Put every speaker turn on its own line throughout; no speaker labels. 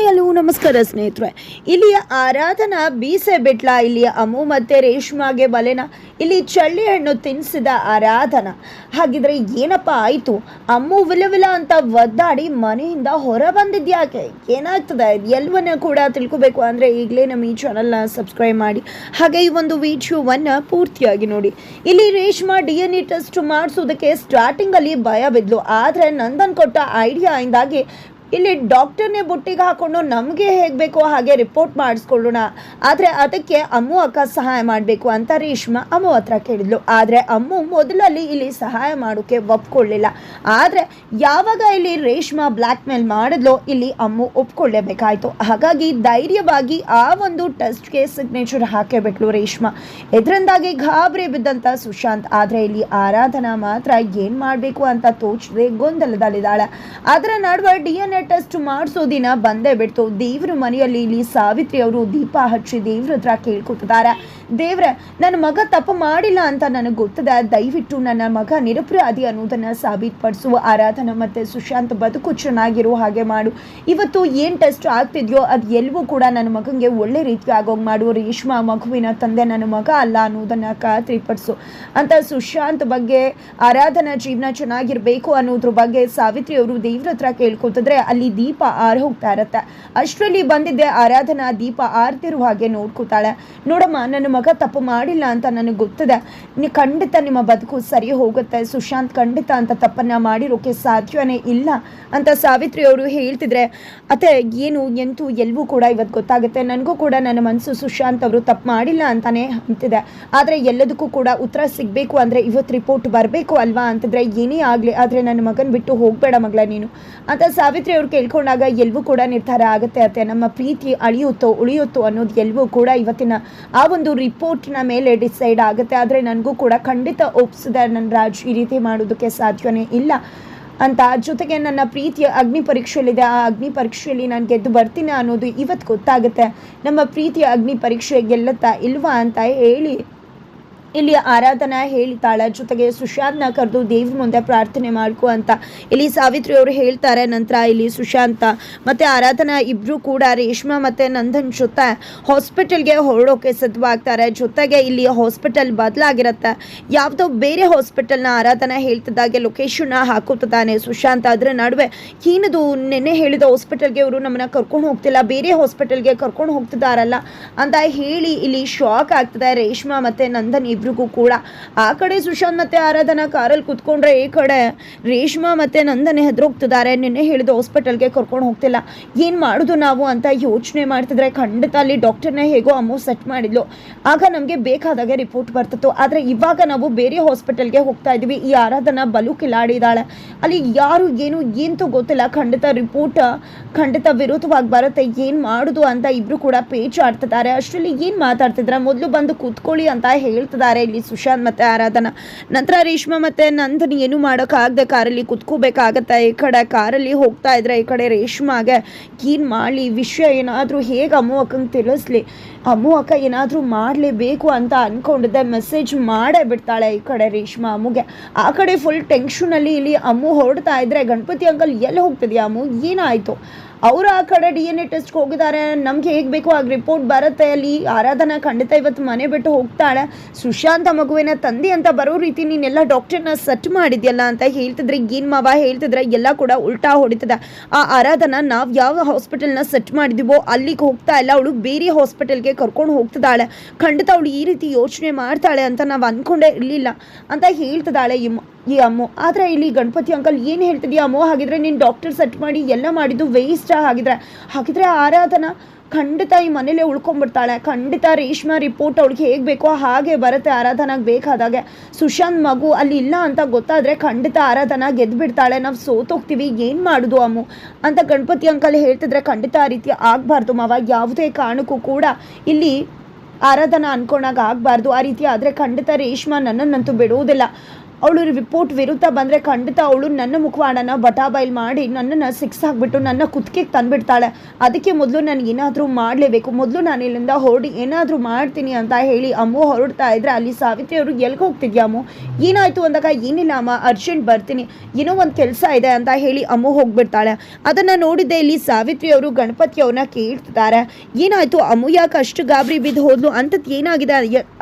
Hi ನಮಸ್ಕಾರ ಸ್ನೇಹಿತರೆ. ಇಲ್ಲಿಯ ಆರಾಧನಾ ಬೀಸೆ ಬಿಟ್ಲ, ಇಲ್ಲಿಯ ಅಮ್ಮು ಮತ್ತೆ ರೇಷ್ಮಾಗೆ ಬಲೆನ, ಇಲ್ಲಿ ಚಳ್ಳಿ ಹಣ್ಣು ತಿನ್ನಿಸಿದ ಆರಾಧನಾ. ಹಾಗಿದ್ರೆ ಏನಪ್ಪ ಆಯಿತು? ಅಮ್ಮು ವಿಲ ವಿಲ ಅಂತ ಒದ್ದಾಡಿ ಮನೆಯಿಂದ ಹೊರ ಬಂದಿದ್ಯಾಕೆ ಏನಾಗ್ತದೆ? ಎಲ್ಲವನ್ನ ಕೂಡ ತಿಳ್ಕೊಬೇಕು ಅಂದರೆ ಈಗಲೇ ನಮ್ಮ ಈ ಚಾನಲ್ನ ಸಬ್ಸ್ಕ್ರೈಬ್ ಮಾಡಿ. ಹಾಗೆ ಈ ಒಂದು ವಿಡಿಯೋವನ್ನು ಪೂರ್ತಿಯಾಗಿ ನೋಡಿ. ಇಲ್ಲಿ Reshma D N A test ಮಾಡಿಸೋದಕ್ಕೆ ಸ್ಟಾರ್ಟಿಂಗಲ್ಲಿ ಭಯ ಬಿದ್ಲು. ಆದರೆ ನಂದನ್ ಕೊಟ್ಟ ಐಡಿಯಾ ಇಂದಾಗಿ ಇಲ್ಲಿ ಡಾಕ್ಟರ್ನೇ ಬುಟ್ಟಿಗೆ ಹಾಕೊಂಡು ನಮಗೆ ಹೇಗೆ ಬೇಕೋ ಹಾಗೆ ರಿಪೋರ್ಟ್ ಮಾಡಿಸ್ಕೊಳ್ಳೋಣ. ಆದರೆ ಅದಕ್ಕೆ ಅಮ್ಮು ಅಕ್ಕ ಸಹಾಯ ಮಾಡಬೇಕು ಅಂತ ರೇಷ್ಮಾ ಅಮ್ಮು ಹತ್ರ ಕೇಳಿದ್ಲು. ಆದರೆ ಅಮ್ಮು ಮೊದಲಲ್ಲಿ ಇಲ್ಲಿ ಸಹಾಯ ಮಾಡೋಕ್ಕೆ ಒಪ್ಕೊಳ್ಳಿಲ್ಲ. ಆದರೆ ಯಾವಾಗ ಇಲ್ಲಿ ರೇಷ್ಮಾ ಬ್ಲ್ಯಾಕ್ ಮೇಲ್ ಮಾಡಿದ್ಲೋ ಇಲ್ಲಿ ಅಮ್ಮು ಒಪ್ಕೊಳ್ಳೇಬೇಕಾಯಿತು. ಹಾಗಾಗಿ ಧೈರ್ಯವಾಗಿ ಆ ಒಂದು ಟೆಸ್ಟ್ಗೆ ಸಿಗ್ನೇಚರ್ ಹಾಕೇಬಿಟ್ಲು ರೇಷ್ಮಾ. ಇದರಿಂದಾಗಿ ಗಾಬರಿ ಬಿದ್ದಂಥ ಸುಶಾಂತ್. ಆದರೆ ಇಲ್ಲಿ ಆರಾಧನಾ ಮಾತ್ರ ಏನು ಮಾಡಬೇಕು ಅಂತ ತೋಚದೆ ಗೊಂದಲದಲ್ಲಿದ್ದಾಳೆ. ಅದರ ನಡುವೆ ಡಿ ಎನ್ ಎ ಟೆಸ್ಟ್ ಮಾಡಿಸೋ ದಿನ ಬಂದೇ ಬಿಡ್ತು. ದೇವ್ರ ಮನೆಯಲ್ಲಿ ಇಲ್ಲಿ ಸಾವಿತ್ರಿ ಅವರು ದೀಪ ಹಚ್ಚಿ ದೇವ್ರ ಹತ್ರ ಕೇಳ್ಕೊತಿದ್ದಾರೆ. ದೇವ್ರೆ, ನನ್ನ ಮಗ ತಪ್ಪು ಮಾಡಿಲ್ಲ ಅಂತ ನನಗೆ ಗೊತ್ತದೆ? ದಯವಿಟ್ಟು ನನ್ನ ಮಗ ನಿರಪರಾಧಿ ಅನ್ನೋದನ್ನ ಸಾಬೀತುಪಡಿಸುವ, ಆರಾಧನಾ ಮತ್ತೆ ಸುಶಾಂತ್ ಬದುಕು ಚೆನ್ನಾಗಿರೋ ಹಾಗೆ ಮಾಡು. ಇವತ್ತು ಏನು ಟೆಸ್ಟ್ ಆಗ್ತಿದೆಯೋ ಅದು ಎಲ್ಲವೂ ಕೂಡ ನನ್ನ ಮಗನಿಗೆ ಒಳ್ಳೆ ರೀತಿ ಆಗೋಗಿ ಮಾಡು. ರೇಷ್ಮಾ ಮಗುವಿನ ತಂದೆ ನನ್ನ ಮಗ ಅಲ್ಲ ಅನ್ನೋದನ್ನ ಖಾತ್ರಿಪಡಿಸು. ಅಂತ ಸುಶಾಂತ್ ಬಗ್ಗೆ, ಆರಾಧನಾ ಜೀವನ ಚೆನ್ನಾಗಿರ್ಬೇಕು ಅನ್ನೋದ್ರ ಬಗ್ಗೆ ಸಾವಿತ್ರಿ ಅವರು ದೇವ್ರ ಹತ್ರ ಕೇಳ್ಕೊತಿದ್ರೆ ಅಲ್ಲಿ ದೀಪ ಆರ ಹೋಗ್ತಾ ಇರತ್ತೆ. ಅಷ್ಟರಲ್ಲಿ ಬಂದಿದ್ದೆ ಆರಾಧನಾ ದೀಪ ಆರ್ತಿರುವ ಹಾಗೆ ನೋಡ್ಕೊತಾಳೆ. ನೋಡಮ್ಮ, ನನ್ನ ಮಗ ತಪ್ಪು ಮಾಡಿಲ್ಲ ಅಂತ ನನಗೆ ಗೊತ್ತಿದೆ. ನೀವು ಖಂಡಿತ ನಿಮ್ಮ ಬದುಕು ಸರಿ ಹೋಗುತ್ತೆ. ಸುಶಾಂತ್ ಖಂಡಿತ ಅಂತ ತಪ್ಪನ್ನ ಮಾಡಿರೋಕೆ ಸಾಧ್ಯವೇ ಇಲ್ಲ ಅಂತ ಸಾವಿತ್ರಿ ಅವರು ಹೇಳ್ತಿದ್ರೆ, ಅತ್ತೆ, ಏನು, ಎಂತೂ ಎಲ್ಲವೂ ಕೂಡ ಇವತ್ತು ಗೊತ್ತಾಗುತ್ತೆ. ನನಗೂ ಕೂಡ ನನ್ನ ಮನಸ್ಸು ಸುಶಾಂತ್ ಅವರು ತಪ್ಪು ಮಾಡಿಲ್ಲ ಅಂತಾನೆ ಅಂತಿದೆ. ಆದರೆ ಎಲ್ಲದಕ್ಕೂ ಕೂಡ ಉತ್ತರ ಸಿಗಬೇಕು ಅಂದರೆ ಇವತ್ತು ರಿಪೋರ್ಟ್ ಬರಬೇಕು ಅಲ್ವಾ? ಅಂತಿದ್ರೆ, ಏನೇ ಆಗಲಿ, ಆದರೆ ನನ್ನ ಮಗನ ಬಿಟ್ಟು ಹೋಗಬೇಡ ಮಗಳ ನೀನು. ಅಂತ ಸಾವಿತ್ರಿ ಅವ್ರು ಕೇಳ್ಕೊಂಡಾಗ ಎಲ್ಲವೂ ಕೂಡ ನಿರ್ಧಾರ ಆಗುತ್ತೆ, ಅತ್ತೆ, ನಮ್ಮ ಪ್ರೀತಿ ಅಳಿಯುತ್ತೋ, ಉಳಿಯುತ್ತೋ ಅನ್ನೋದು ಎಲ್ಲವೂ ಕೂಡ ಇವತ್ತಿನ ಆ ಒಂದು ರಿಪೋರ್ಟ್ನ ಮೇಲೆ ಡಿಸೈಡ್ ಆಗುತ್ತೆ. ಆದರೆ ನನಗೂ ಕೂಡ ಖಂಡಿತ ಒಪ್ಸಿದೆ ನನ್ನ ರಾಜ್ ಈ ರೀತಿ ಮಾಡೋದಕ್ಕೆ ಸಾಧ್ಯವೇ ಇಲ್ಲ ಅಂತ. ಜೊತೆಗೆ ನನ್ನ ಪ್ರೀತಿಯ ಅಗ್ನಿ ಪರೀಕ್ಷೆಯಲ್ಲಿದೆ. ಆ ಅಗ್ನಿ ಪರೀಕ್ಷೆಯಲ್ಲಿ ನಾನು ಗೆದ್ದು ಬರ್ತೀನಿ ಅನ್ನೋದು ಇವತ್ತು ಗೊತ್ತಾಗುತ್ತೆ. ನಮ್ಮ ಪ್ರೀತಿಯ ಅಗ್ನಿ ಪರೀಕ್ಷೆ ಗೆಲ್ಲುತ್ತಾ ಇಲ್ವಾ ಅಂತ ಹೇಳಿ ಇಲ್ಲಿ ಆರಾಧನಾ ಹೇಳ್ತಾಳೆ ಜೊತೆಗೆ ಸುಶಾಂತ್ನ ಕರೆದು ದೇವ್ರ ಮುಂದೆ ಪ್ರಾರ್ಥನೆ ಮಾಡ್ಕೊ ಅಂತ ಇಲ್ಲಿ ಸಾವಿತ್ರಿ ಅವರು ಹೇಳ್ತಾರೆ. ನಂತರ ಇಲ್ಲಿ ಸುಶಾಂತ ಮತ್ತು ಆರಾಧನಾ ಇಬ್ಬರು ಕೂಡ ರೇಷ್ಮಾ ಮತ್ತು ನಂದನ್ ಜೊತೆ ಹಾಸ್ಪಿಟಲ್ಗೆ ಹೊರಡೋಕೆ ಸಿದ್ಧವಾಗ್ತಾರೆ. ಜೊತೆಗೆ ಇಲ್ಲಿ ಹಾಸ್ಪಿಟಲ್ ಬದಲಾಗಿರುತ್ತೆ. ಯಾವುದೋ ಬೇರೆ ಹಾಸ್ಪಿಟಲ್ನ ಆರಾಧನಾ ಹೇಳ್ತಿದ್ದಾಗೆ ಲೊಕೇಶನ್ನ ಹಾಕುತ್ತಿದ್ದಾನೆ ಸುಶಾಂತ್. ಅದರ ನಡುವೆ ಏನದು ನೆನ್ನೆ ಹೇಳಿದ ಹಾಸ್ಪಿಟಲ್ಗೆ ಅವರು ನಮ್ಮನ್ನ ಕರ್ಕೊಂಡು ಹೋಗ್ತಿಲ್ಲ, ಬೇರೆ ಹಾಸ್ಪಿಟಲ್ಗೆ ಕರ್ಕೊಂಡು ಹೋಗ್ತಿದ್ದಾರಲ್ಲ ಅಂತ ಹೇಳಿ ಇಲ್ಲಿ ಶಾಕ್ ಆಗ್ತದೆ. ರೇಷ್ಮಾ ಮತ್ತು ನಂದನ್ ಇಬ್ರಿಗೂ ಕೂಡ. ಆ ಕಡೆ ಸುಶಾಂತ್ ಮತ್ತೆ ಆರಾಧನಾ ಕಾರಲ್ಲಿ ಕುತ್ಕೊಂಡ್ರೆ ಈ ಕಡೆ ರೇಷ್ಮಾ ಮತ್ತೆ ನಂದನೆ ಹೆದರೋಗ್ತಿದ್ದಾರೆ. ನಿನ್ನೆ ಹೇಳಿದ ಹಾಸ್ಪಿಟಲ್ಗೆ ಕರ್ಕೊಂಡು ಹೋಗ್ತಿಲ್ಲ. ಏನು ಮಾಡೋದು ನಾವು ಅಂತ ಯೋಚನೆ ಮಾಡ್ತಿದ್ರೆ ಖಂಡಿತ ಅಲ್ಲಿ ನ ಹೇಗೋ ಅಮ್ಮು ಸೆಟ್ ಮಾಡಿದ್ಲು. ಆಗ ನಮಗೆ ಬೇಕಾದಾಗೆ ರಿಪೋರ್ಟ್ ಬರ್ತಿತ್ತು. ಆದರೆ ಇವಾಗ ನಾವು ಬೇರೆ ಹಾಸ್ಪಿಟಲ್ಗೆ ಹೋಗ್ತಾ ಇದ್ವಿ. ಈ ಆರಾಧನಾ ಬಲು ಕಿಲಾಡಿದಾಳೆ ಅಲ್ಲಿ ಯಾರು ಏನು ಏನಂತೂ ಗೊತ್ತಿಲ್ಲ. ಖಂಡಿತ ರಿಪೋರ್ಟ್ ಖಂಡಿತ ವಿರೋಧವಾಗಿ ಬರುತ್ತೆ. ಏನು ಮಾಡೋದು ಅಂತ ಇಬ್ರು ಕೂಡ ಪೇಚ್ ಆಡ್ತಿದ್ದಾರೆ ಅಷ್ಟರಲ್ಲಿ ಏನು ಮಾತಾಡ್ತಿದ್ರೆ? ಮೊದಲು ಬಂದು ಕೂತ್ಕೊಳ್ಳಿ ಅಂತ ಹೇಳ್ತಿದ್ದಾರೆ. ಇಲ್ಲಿ ಸುಶಾಂತ್ ಮತ್ತೆ ಆರಾಧನಾ. ನಂತರ ರೇಷ್ಮಾ ಮತ್ತೆ ನಂದನ್ ಏನು ಮಾಡೋಕ್ಕಾಗದೆ ಕಾರಲ್ಲಿ ಕುತ್ಕೋಬೇಕಾಗತ್ತೆ. ಈ ಕಡೆ ಕಾರಲ್ಲಿ ಹೋಗ್ತಾ ಇದ್ರೆ ಈ ಕಡೆ ರೇಷ್ಮಾಗೆ ಕೀನ್ ಮಾಡಲಿ ವಿಷಯ ಏನಾದರೂ ಹೇಗೆ ಅಮ್ಮು ಅಕ್ಕಂಗೆ ತಿಳಿಸ್ಲಿ? ಅಮ್ಮು ಅಕ್ಕ ಏನಾದರೂ ಮಾಡಲೇಬೇಕು ಅಂತ ಅಂದ್ಕೊಂಡಿದ್ದೆ ಮೆಸೇಜ್ ಮಾಡೇ ಬಿಡ್ತಾಳೆ ಈ ಕಡೆ ರೇಷ್ಮಾ ಅಮ್ಮುಗೆ. ಆ ಕಡೆ ಫುಲ್ ಟೆನ್ಷನಲ್ಲಿ ಇಲ್ಲಿ ಅಮ್ಮು ಹೊರಡ್ತಾ ಇದ್ರೆ ಗಣಪತಿ ಅಂಕಲ್ ಎಲ್ಲಿ ಹೋಗ್ತಿದ್ಯಾ ಅಮ್ಮು? ಏನಾಯಿತು? ಅವರು ಆ ಕಡೆ ಡಿ ಎನ್ ಎ ಟೆಸ್ಟ್ಗೆ ಹೋಗಿದ್ದಾರೆ. ನಮ್ಗೆ ಹೇಗೆ ಬೇಕೋ ಆಗ ರಿಪೋರ್ಟ್ ಬರುತ್ತೆ. ಅಲ್ಲಿ ಆರಾಧನಾ ಖಂಡಿತ ಇವತ್ತು ಮನೆ ಬಿಟ್ಟು ಹೋಗ್ತಾಳೆ. ಸುಶಾಂತ ಮಗುವಿನ ತಂದೆ ಅಂತ ಬರೋ ರೀತಿ ನೀನೆಲ್ಲ ಡಾಕ್ಟರ್ನ ಸೆಟ್ ಮಾಡಿದ್ಯಲ್ಲ ಅಂತ ಹೇಳ್ತಿದ್ರೆ, ಏನು ಮಾವ ಹೇಳ್ತಿದ್ರೆ, ಎಲ್ಲ ಕೂಡ ಉಲ್ಟಾ ಹೊಡಿತದೆ. ಆ ಆರಾಧನಾ ನಾವು ಯಾವ ಹಾಸ್ಪಿಟಲ್ನ ಸೆಟ್ ಮಾಡಿದೀವೋ ಅಲ್ಲಿಗೆ ಹೋಗ್ತಾ ಇಲ್ಲ. ಅವಳು ಬೇರೆ ಹಾಸ್ಪಿಟಲ್ಗೆ ಕರ್ಕೊಂಡು ಹೋಗ್ತಿದ್ದಾಳೆ. ಖಂಡಿತ ಅವಳು ಈ ರೀತಿ ಯೋಚನೆ ಮಾಡ್ತಾಳೆ ಅಂತ ನಾವು ಅಂದ್ಕೊಂಡೇ ಇರಲಿಲ್ಲ ಅಂತ ಹೇಳ್ತಿದ್ದಾಳೆ ಈ ಅಮ್ಮು. ಆದರೆ ಇಲ್ಲಿ ಗಣಪತಿ ಅಂಕಲ್ ಏನು ಹೇಳ್ತಿದ್ಯಾ? ಅಮ್ಮು, ಹಾಗಿದ್ರೆ ನೀನು ಡಾಕ್ಟರ್ ಸೆಟ್ ಮಾಡಿ ಎಲ್ಲ ಮಾಡಿದ್ದು ವೇಸ್ಟಾ ಹಾಗಿದ್ರೆ. ಹಾಗಿದ್ರೆ ಆರಾಧನಾ ಖಂಡಿತ ಈ ಮನೇಲೇ ಉಳ್ಕೊಂಡ್ಬಿಡ್ತಾಳೆ. ಖಂಡಿತ ರೇಷ್ಮಾ ರಿಪೋರ್ಟ್ ಅವಳಿಗೆ ಹೇಗೆ ಬೇಕೋ ಹಾಗೆ ಬರುತ್ತೆ ಆರಾಧನಾಗೆ ಬೇಕಾದಾಗೆ. ಸುಶಾಂತ್ ಮಗು ಅಲ್ಲಿ ಇಲ್ಲ ಅಂತ ಗೊತ್ತಾದರೆ ಖಂಡಿತ ಆರಾಧನಾ ಗೆದ್ದುಬಿಡ್ತಾಳೆ ನಾವು ಸೋತೋಗ್ತೀವಿ, ಏನು ಮಾಡೋದು ಅಮ್ಮು? ಅಂತ ಗಣಪತಿ ಅಂಕಲ್ ಹೇಳ್ತಿದ್ರೆ ಖಂಡಿತ ಆ ರೀತಿ ಆಗಬಾರ್ದು ಮಾವ. ಯಾವುದೇ ಕಾರಣಕ್ಕೂ ಕೂಡ ಇಲ್ಲಿ ಆರಾಧನಾ ಅನ್ಕೊಂಡಾಗ ಆಗಬಾರ್ದು. ಆ ರೀತಿ ಆದರೆ ಖಂಡಿತ ರೇಷ್ಮಾ ನನ್ನನ್ನಂತೂ ಬಿಡುವುದಿಲ್ಲ. ಅವಳು ರಿಪೋರ್ಟ್ ವಿರುದ್ಧ ಬಂದರೆ ಖಂಡಿತ ಅವಳು ನನ್ನ ಮುಖವಾಡನ ಬಟಾಬೈಲ್ ಮಾಡಿ ನನ್ನನ್ನು ಸಿಕ್ಸ್ ಹಾಕ್ಬಿಟ್ಟು ನನ್ನ ಕುತ್ತಿಗೆಗೆ ತಂದುಬಿಡ್ತಾಳೆ. ಅದಕ್ಕೆ ಮೊದಲು ನನಗೆ ಏನಾದರೂ ಮಾಡಲೇಬೇಕು. ಮೊದಲು ನಾನು ಇಲ್ಲಿಂದ ಹೊರಡಿ ಏನಾದರೂ ಮಾಡ್ತೀನಿ ಅಂತ ಹೇಳಿ ಅಮ್ಮು ಹೊರಡ್ತಾ ಇದ್ರೆ ಅಲ್ಲಿ ಸಾವಿತ್ರಿ ಅವರು ಎಲ್ಗೆ ಹೋಗ್ತಿದ್ಯಾ ಅಮ್ಮು? ಏನಾಯಿತು ಅಂದಾಗ, ಏನಿಲ್ಲ ಅಮ್ಮ ಅರ್ಜೆಂಟ್ ಬರ್ತೀನಿ. ಏನೋ ಒಂದು ಕೆಲಸ ಇದೆ ಅಂತ ಹೇಳಿ ಅಮ್ಮು ಹೋಗ್ಬಿಡ್ತಾಳೆ. ಅದನ್ನು ನೋಡಿದ್ದೆ ಇಲ್ಲಿ ಸಾವಿತ್ರಿ ಅವರು, ಗಣಪತಿ ಅವ್ರನ್ನ ಕೇಳ್ತಿದ್ದಾರೆ. ಏನಾಯಿತು? ಅಮ್ಮು ಯಾಕೆ ಅಷ್ಟು ಗಾಬರಿ ಬಿದ್ದು ಹೋದ್ಲು? ಅಂತದ್ದು ಏನಾಗಿದೆ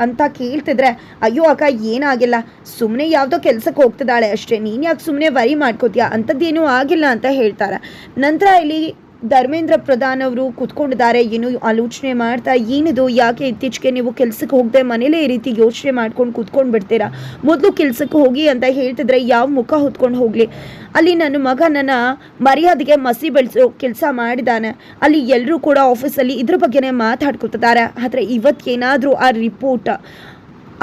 ಅಂತ ಕೇಳ್ತಿದ್ರೆ, ಅಯ್ಯೋ ಅಕ್ಕ, ಏನಾಗಿಲ್ಲ. ಸುಮ್ಮನೆ ಯಾವುದೋ ಕೆಲಸಕ್ಕೆ ಹೋಗ್ತಿದ್ದಾಳೆ ಅಷ್ಟೇ. ನೀನು ಯಾಕೆ ಸುಮ್ಮನೆ ವರಿ ಮಾಡ್ಕೋತೀಯ? ಅಂಥದ್ದೇನೂ ಆಗಿಲ್ಲ ಅಂತ ಹೇಳ್ತಾರೆ. ನಂತರ ಇಲ್ಲಿ ಧರ್ಮೇಂದ್ರ ಪ್ರಧಾನ್ ಅವರು ಕುತ್ಕೊಂಡಿದ್ದಾರೆ. ಏನು ಆಲೋಚನೆ ಮಾಡ್ತಾ, ಏನಿದು? ಯಾಕೆ ಇತ್ತೀಚೆಗೆ ನೀವು ಕೆಲಸಕ್ಕೆ ಹೋಗದೆ ಮನೇಲೇ ಈ ರೀತಿ ಯೋಚನೆ ಮಾಡ್ಕೊಂಡು ಕುತ್ಕೊಂಡು ಬಿಡ್ತೀರಾ? ಮೊದಲು ಕೆಲಸಕ್ಕೆ ಹೋಗಿ ಅಂತ ಹೇಳ್ತಿದ್ರೆ ಯಾವ ಮುಖ ಹೊತ್ಕೊಂಡು ಹೋಗಲಿ? ಅಲ್ಲಿ ನನ್ನ ಮಗ ನನ್ನ ಮರ್ಯಾದೆಗೆ ಮಸಿ ಬೆಳೆಸೋ ಕೆಲಸ ಮಾಡಿದ್ದಾನೆ. ಅಲ್ಲಿ ಎಲ್ಲರೂ ಕೂಡ ಆಫೀಸಲ್ಲಿ ಇದ್ರ ಬಗ್ಗೆನೇ ಮಾತಾಡ್ಕೊತಿದ್ದಾರೆ. ಆದರೆ ಇವತ್ತೇನಾದರೂ ಆ ರಿಪೋರ್ಟ್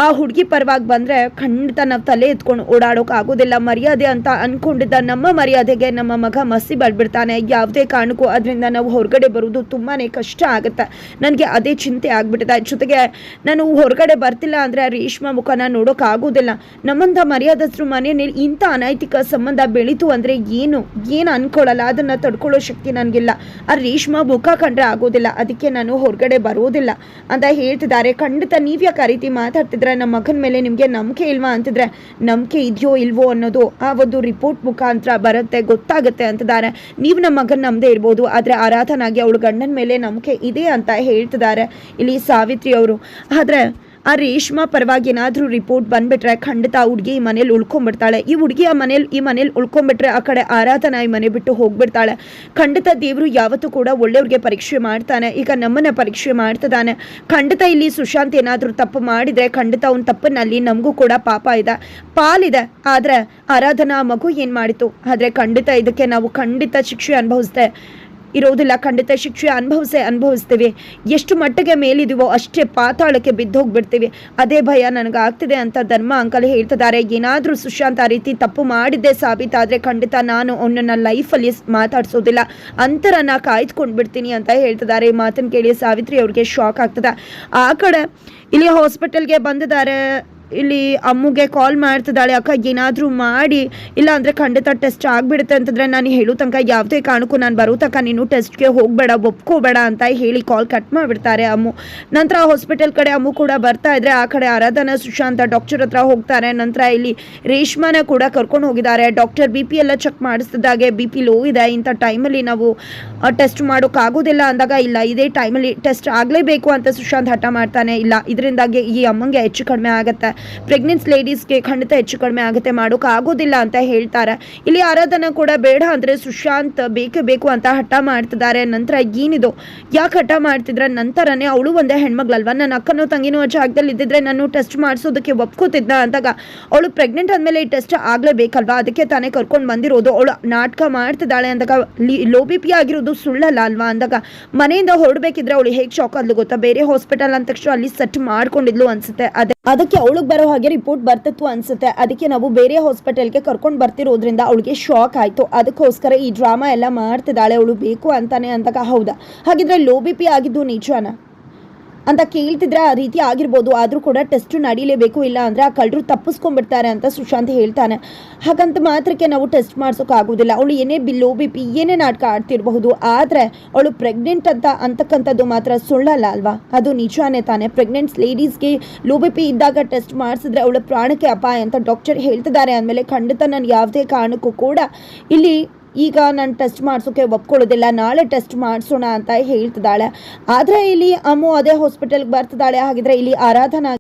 ಆ ಹುಡುಗಿ ಪರವಾಗಿ ಬಂದರೆ ಖಂಡಿತ ನಾವು ತಲೆ ಎತ್ಕೊಂಡು ಓಡಾಡೋಕೆ ಆಗೋದಿಲ್ಲ. ಮರ್ಯಾದೆ ಅಂತ ಅಂದ್ಕೊಂಡಿದ್ದ ನಮ್ಮ ಮರ್ಯಾದೆಗೆ ನಮ್ಮ ಮಗ ಮಸಿ ಬಳ್ಬಿಡ್ತಾನೆ ಯಾವುದೇ ಕಾರಣಕ್ಕೂ ಅದರಿಂದ ನಾವು ಹೊರಗಡೆ ಬರೋದು ತುಂಬಾ ಕಷ್ಟ ಆಗುತ್ತೆ. ನನಗೆ ಅದೇ ಚಿಂತೆ ಆಗಿಬಿಟ್ಟಿದೆ. ಜೊತೆಗೆ ನಾನು ಹೊರಗಡೆ ಬರ್ತಿಲ್ಲ ಅಂದರೆ ರೇಷ್ಮಾ ಮುಖನ ನೋಡೋಕ್ಕಾಗೋದಿಲ್ಲ ನಮ್ಮಂಥ ಮರ್ಯಾದಸ್ರು ಮನೆಯಲ್ಲಿ ಇಂಥ ಅನೈತಿಕ ಸಂಬಂಧ ಬೆಳೀತು ಅಂದರೆ ಏನು? ಏನು ಅನ್ಕೊಳ್ಳಲ್ಲ ಅದನ್ನು ತಡ್ಕೊಳ್ಳೋ ಶಕ್ತಿ ನನಗಿಲ್ಲ. ಆ ರೇಷ್ಮಾ ಮುಖ ಕಂಡ್ರೆ ಆಗೋದಿಲ್ಲ. ಅದಕ್ಕೆ ನಾನು ಹೊರಗಡೆ ಬರೋದಿಲ್ಲ ಅಂತ ಹೇಳ್ತಿದ್ದಾರೆ. ಖಂಡಿತ ನೀವು ಆ ರೀತಿ ಮಾತಾಡ್ತಿದ್ರೆ ನಮ್ಮ ಮಗನ ಮೇಲೆ ನಿಮಗೆ ನಂಬಿಕೆ ಇಲ್ವಾ ಅಂತಿದ್ರೆ, ನಂಬಿಕೆ ಇದೆಯೋ ಇಲ್ವೋ ಅನ್ನೋದು ಆ ಒಂದು ರಿಪೋರ್ಟ್ ಮುಖಾಂತರ ಬರುತ್ತೆ, ಗೊತ್ತಾಗುತ್ತೆ ಅಂತಿದ್ದಾರೆ. ನೀವು ನಮ್ಮ ಮಗನ ನಂಬದೇ ಇರ್ಬೋದು, ಆದರೆ ಆರಾಧನಾಗಿ ಅವಳು ಗಂಡನ ಮೇಲೆ ನಂಬಿಕೆ ಇದೆ ಅಂತ ಹೇಳ್ತಿದ್ದಾರೆ ಇಲ್ಲಿ ಸಾವಿತ್ರಿ ಅವರು. ಆದರೆ ಆ ರೇಷ್ಮಾ ಪರವಾಗಿ ಏನಾದರೂ ರಿಪೋರ್ಟ್ ಬಂದ್ಬಿಟ್ರೆ ಖಂಡಿತ ಆ ಹುಡುಗಿ ಈ ಮನೇಲಿ ಉಳ್ಕೊಂಡ್ಬಿಡ್ತಾಳೆ. ಈ ಹುಡುಗಿ ಆ ಮನೇಲಿ, ಈ ಮನೇಲಿ ಉಳ್ಕೊಂಡ್ಬಿಟ್ರೆ ಆ ಕಡೆ ಆರಾಧನಾ ಈ ಮನೆ ಬಿಟ್ಟು ಹೋಗ್ಬಿಡ್ತಾಳೆ. ಖಂಡಿತ ದೇವರು ಯಾವತ್ತೂ ಕೂಡ ಒಳ್ಳೆಯವ್ರಿಗೆ ಪರೀಕ್ಷೆ ಮಾಡ್ತಾನೆ. ಈಗ ನಮ್ಮನ್ನ ಪರೀಕ್ಷೆ ಮಾಡ್ತಿದ್ದಾನೆ. ಖಂಡಿತ ಇಲ್ಲಿ ಸುಶಾಂತ್ ಏನಾದರೂ ತಪ್ಪು ಮಾಡಿದರೆ ಖಂಡಿತ ಅವ್ನ ತಪ್ಪನ್ನಲ್ಲಿ ನಮಗೂ ಕೂಡ ಪಾಪ ಇದೆ. ಪಾಲಿದೆ. ಆದರೆ ಆರಾಧನಾ ಮಗು ಏನು ಮಾಡಿತು? ಆದರೆ ಖಂಡಿತ ಇದಕ್ಕೆ ನಾವು ಖಂಡಿತ ಶಿಕ್ಷೆ ಅನುಭವಿಸ್ದೆ. ಇರೋದಿಲ್ಲ. ಖಂಡಿತ ಶಿಕ್ಷೆ ಅನುಭವಿಸೇ ಅನುಭವಿಸ್ತೀವಿ. ಎಷ್ಟು ಮಟ್ಟಿಗೆ ಮೇಲಿದೀವೋ ಅಷ್ಟೇ ಪಾತಾಳಕ್ಕೆ ಬಿದ್ದು ಹೋಗ್ಬಿಡ್ತೀವಿ ಅದೇ ಭಯ ನನಗೆ ಆಗ್ತಿದೆ ಅಂತ ಧರ್ಮ ಅಂಕಲ್ ಹೇಳ್ತಿದ್ದಾರೆ. ಏನಾದರೂ ಸುಶಾಂತ್ ಆ ರೀತಿ ತಪ್ಪು ಮಾಡಿದ್ದೆ ಸಾಬೀತಾದರೆ ಖಂಡಿತ ನಾನು ಅವನನ್ನ ಲೈಫಲ್ಲಿ ಮಾತಾಡ್ಸೋದಿಲ್ಲ. ಅಂತರನ್ನ ಕಾಯ್ದುಕೊಂಡು ಬಿಡ್ತೀನಿ ಅಂತ ಹೇಳ್ತಿದ್ದಾರೆ. ಮಾತನ್ನು ಕೇಳಿ ಸಾವಿತ್ರಿ ಅವ್ರಿಗೆ ಶಾಕ್ ಆಗ್ತದೆ. ಆ ಕಡೆ ಇಲ್ಲಿ ಹಾಸ್ಪಿಟಲ್ಗೆ ಬಂದಿದ್ದಾರೆ. ಇಲ್ಲಿ ಅಮ್ಮಗೆ ಕಾಲ್ ಮಾಡ್ತಿದ್ದಾಳೆ, ಅಕ್ಕ, ಏನಾದರೂ ಮಾಡಿ. ಇಲ್ಲ ಅಂದರೆ ಖಂಡಿತ ಟೆಸ್ಟ್ ಆಗಿಬಿಡುತ್ತೆ ಅಂತಂದರೆ ನಾನು ಹೇಳೋ ತನಕ ಯಾವುದೇ ಕಾರಣಕ್ಕೂ ನಾನು ಬರೋ ತನಕ ನೀನು ಟೆಸ್ಟ್ಗೆ ಹೋಗಬೇಡ, ಒಪ್ಕೋಬೇಡ ಅಂತ ಹೇಳಿ ಕಾಲ್ ಕಟ್ ಮಾಡಿಬಿಡ್ತಾರೆ ಅಮ್ಮು. ನಂತರ ಹಾಸ್ಪಿಟಲ್ ಕಡೆ ಅಮ್ಮು ಕೂಡ ಬರ್ತಾ ಇದ್ರೆ ಆ ಕಡೆ ಆರಾಧನಾ, ಸುಶಾಂತ ಡಾಕ್ಟರ್ ಹತ್ರ ಹೋಗ್ತಾರೆ. ನಂತರ ಇಲ್ಲಿ ರೇಷ್ಮಾನ ಕೂಡ ಕರ್ಕೊಂಡು ಹೋಗಿದ್ದಾರೆ. ಡಾಕ್ಟರ್ ಬಿ ಪಿ ಎಲ್ಲ ಚೆಕ್ ಮಾಡಿಸ್ತಿದ್ದಾಗೆ ಬಿ ಪಿ ಲೋ ಇದೆ. ಇಂಥ ಟೈಮಲ್ಲಿ ನಾವು ಟೆಸ್ಟ್ ಮಾಡೋಕ್ಕಾಗೋದಿಲ್ಲ ಅಂದಾಗ, ಇಲ್ಲ, ಇದೇ ಟೈಮಲ್ಲಿ ಟೆಸ್ಟ್ ಆಗಲೇಬೇಕು ಅಂತ ಸುಶಾಂತ್ ಹಠ ಮಾಡ್ತಾನೆ. ಇಲ್ಲ, ಇದರಿಂದಾಗಿ ಈ ಅಮ್ಮಂಗೆ ಹೆಚ್ಚು ಕಡಿಮೆ ಆಗುತ್ತೆ. ಪ್ರೆಗ್ನೆನ್ಸ್ ಲೇಡೀಸ್ಗೆ ಖಂಡಿತ ಹೆಚ್ಚು ಕಡಿಮೆ ಆಗುತ್ತೆ, ಮಾಡೋಕೆ ಆಗೋದಿಲ್ಲ ಅಂತ ಹೇಳ್ತಾರೆ. ಇಲ್ಲಿ ಆರಾಧನಾ ಕೂಡ ಬೇಡ ಅಂದರೆ ಸುಶಾಂತ್ ಬೇಕೇ ಬೇಕು ಅಂತ ಹಠ ಮಾಡ್ತಿದ್ದಾರೆ. ನಂತರ ಏನಿದು? ಯಾಕೆ ಹಠ ಮಾಡ್ತಿದ್ರೆ? ನಂತರನೇ ಅವಳು ಒಂದೇ ಹೆಣ್ಮಗ್ಳಲ್ವಾ? ನನ್ನ ಅಕ್ಕನೋ ತಂಗಿನೋ ಜಾಗದಲ್ಲಿ ಇದ್ದಿದ್ರೆ ನಾನು ಟೆಸ್ಟ್ ಮಾಡಿಸೋದಕ್ಕೆ ಒಪ್ಕೋತಿದ್ದ ಅಂದಾಗ, ಅವಳು ಪ್ರೆಗ್ನೆಂಟ್ ಆದಮೇಲೆ ಈ ಟೆಸ್ಟ್ ಆಗಲೇಬೇಕಲ್ವಾ? ಅದಕ್ಕೆ ತಾನೇ ಕರ್ಕೊಂಡು ಬಂದಿರೋದು. ಅವಳು ನಾಟಕ ಮಾಡ್ತಿದ್ದಾಳೆ ಅಂದಾಗ, ಲೋ ಬಿ ಪಿ ಆಗಿರೋದು ಸುಳ್ಳಲ್ಲ ಅಲ್ವಾ ಅಂದಾಗ, ಮನೆಯಿಂದ ಹೊರಡ್ಬೇಕಿದ್ರೆ ಅವಳು ಹೇಗೆ ಶಾಕ್ ಆದ್ಲು ಗೊತ್ತಾ? ಬೇರೆ ಹಾಸ್ಪಿಟಲ್ ಅಂದ ತಕ್ಷಣ ಅಲ್ಲಿ ಸೆಟ್ ಮಾಡ್ಕೊಂಡಿದ್ಲು ಅನ್ಸುತ್ತೆ. ಅದೇ ಅದಕ್ಕೆ ಬರೋ ಹಾಗೆ ರಿಪೋರ್ಟ್ ಬರ್ತಿತ್ತು ಅನ್ಸುತ್ತೆ. ಅದಕ್ಕೆ ನಾವು ಬೇರೆ ಹಾಸ್ಪಿಟಲ್ಗೆ ಕರ್ಕೊಂಡು ಬರ್ತಿರೋದ್ರಿಂದ ಅವಳಿಗೆ ಶಾಕ್ ಆಯಿತು. ಅದಕ್ಕೋಸ್ಕರ ಈ ಡ್ರಾಮಾ ಎಲ್ಲ ಮಾಡ್ತಿದ್ದಾಳೆ. ಅವಳು ಬೇಕು ಅಂತಾನೆ ಅಂದಾಗ ಹೌದಾ? ಹಾಗಿದ್ರೆ ಲೋ ಬಿ ಪಿ ಆಗಿದ್ದು ನಿಜಾನ? ಅಂತ ಕೇಳ್ತಿದ್ರೆ ಆ ರೀತಿ ಆಗಿರ್ಬೋದು. ಆದರೂ ಕೂಡ ಟೆಸ್ಟ್ ನಡೀಲೇಬೇಕು. ಇಲ್ಲ ಅಂದರೆ ಆ ಕಳ್ಳರು ತಪ್ಪಿಸ್ಕೊಂಡ್ಬಿಡ್ತಾರೆ ಅಂತ ಸುಶಾಂತ್ ಹೇಳ್ತಾನೆ. ಹಾಗಂತ ಮಾತ್ರಕ್ಕೆ ನಾವು ಟೆಸ್ಟ್ ಮಾಡ್ಸೋಕ್ಕಾಗೋದಿಲ್ಲ ಅವಳು ಏನೇ ಬಿಲ್ಲೋ ಬಿ ಪಿ ಏನೇ ನಾಟಕ ಆಡ್ತಿರಬಹುದು. ಆದರೆ ಅವಳು ಪ್ರೆಗ್ನೆಂಟ್ ಅಂತ ಅಂತಕ್ಕಂಥದ್ದು ಮಾತ್ರ ಸುಳ್ಳಲ್ಲ ಅಲ್ವಾ? ಅದು ನಿಜಾನೇ ತಾನೆ. ಪ್ರೆಗ್ನೆಂಟ್ಸ್ ಲೇಡೀಸ್ಗೆ ಲೋ ಬಿ ಪಿ ಇದ್ದಾಗ ಟೆಸ್ಟ್ ಮಾಡಿಸಿದ್ರೆ ಅವಳ ಪ್ರಾಣಕ್ಕೆ ಅಪಾಯ ಅಂತ ಡಾಕ್ಟರ್ ಹೇಳ್ತಿದ್ದಾರೆ. ಅಂದಮೇಲೆ ಖಂಡಿತ ನಾನು ಯಾವುದೇ ಕಾರಣಕ್ಕೂ ಕೂಡ ಇಲ್ಲಿ ಈಗ ನಾನು ಟೆಸ್ಟ್ ಮಾಡಿಸೋಕೆ ಒಪ್ಕೊಳ್ಳೋದಿಲ್ಲ, ನಾಳೆ ಟೆಸ್ಟ್ ಮಾಡಿಸೋಣ ಅಂತ ಹೇಳ್ತಿದ್ದಾಳೆ. ಆದರೆ ಇಲ್ಲಿ ಅಮ್ಮು ಅದೇ ಹಾಸ್ಪಿಟಲ್ಗೆ ಬರ್ತಿದ್ದಾಳೆ. ಹಾಗಿದ್ರೆ ಇಲ್ಲಿ ಆರಾಧನಾ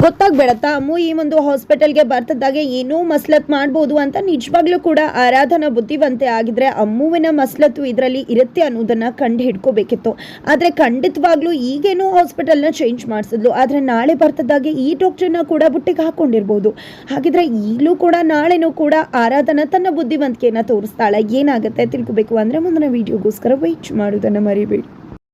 ಗೊತ್ತಾಗ್ಬೇಡತ್ತಾ? ಅಮ್ಮು, ಈ ಒಂದು ಹಾಸ್ಪಿಟಲ್ಗೆ ಬರ್ತಿದ್ದಾಗೆ ಏನೂ ಮಸ್ಲತ್ ಮಾಡ್ಬೋದು ಅಂತ ನಿಜವಾಗ್ಲೂ ಕೂಡ ಆರಾಧನಾ ಬುದ್ಧಿವಂತೆ ಆಗಿದ್ರೆ ಅಮ್ಮುವಿನ ಮಸ್ಲತ್ತು ಇದರಲ್ಲಿ ಇರುತ್ತೆ ಅನ್ನೋದನ್ನ ಕಂಡು ಹಿಡ್ಕೋಬೇಕಿತ್ತು ಆದರೆ ಖಂಡಿತವಾಗ್ಲೂ ಈಗೇನೋ ಹಾಸ್ಪಿಟಲ್ನ ಚೇಂಜ್ ಮಾಡಿಸಿದ್ಲು. ಆದರೆ ನಾಳೆ ಬರ್ತದಾಗೆ ಈ ಡಾಕ್ಟರ್ನ ಕೂಡ ಬುಟ್ಟಿಗೆ ಹಾಕೊಂಡಿರ್ಬೋದು. ಹಾಗಿದ್ರೆ ಈಗಲೂ ಕೂಡ ನಾಳೆನೂ ಕೂಡ ಆರಾಧನಾ ತನ್ನ ಬುದ್ಧಿವಂತಿಕೆಯನ್ನು ತೋರಿಸ್ತಾಳೆ. ಏನಾಗುತ್ತೆ ತಿಳ್ಕೊಬೇಕು ಅಂದರೆ ಮುಂದಿನ ವಿಡಿಯೋಗೋಸ್ಕರ ವೆಯ್ಟ್ ಮಾಡೋದನ್ನು ಮರಿಬೇಡಿ.